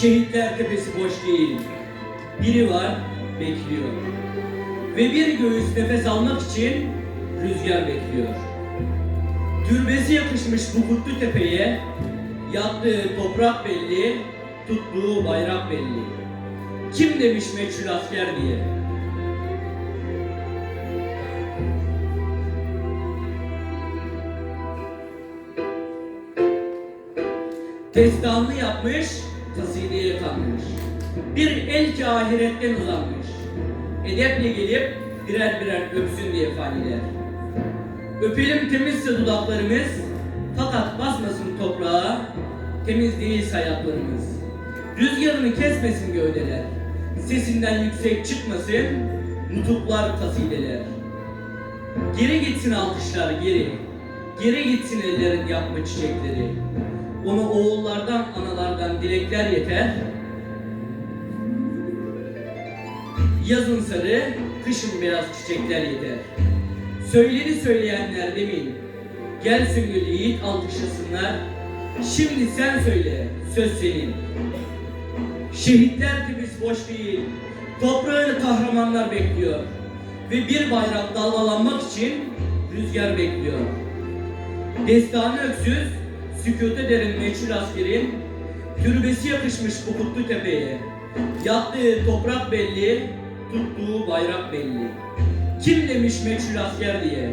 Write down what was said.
Şehitler tepesi boş değil. Biri var, bekliyor. Ve bir göğüs nefes almak için rüzgar bekliyor. Türbesi yakışmış bu kutlu tepeye, yattığı toprak belli, tuttuğu bayrak belli. Kim demiş meçhul asker diye. Destanlı yapmış, kasideye kanmış. Bir el ki ahiretten uzanmış. Edeple gelip birer birer öpsün diye faniler. Öpelim temizse dudaklarımız, fakat basmasın toprağa, temiz değilse hayatlarımız. Rüzgarını kesmesin gövdeler, sesinden yüksek çıkmasın, nutuklar kasideler. Geri gitsin alkışlar geri, geri gitsin ellerin yapma çiçekleri. Onu oğullardan, dilekler yeter. Yazın sarı, kışın beyaz çiçekler yeter. Söyleni söyleyenler demin, gel süngül yiğit alkışlasınlar. Şimdi sen söyle, söz senin. Şehitler temiz boş değil, toprağını kahramanlar bekliyor. Ve bir bayrak dalgalanmak için rüzgar bekliyor. Destanı öksüz, sükût ederin meçhul askerin, türbesi yakışmış bu kutlu tepeye. Yattığı toprak belli, tuttuğu bayrak belli. Kim demiş meçhul asker diye,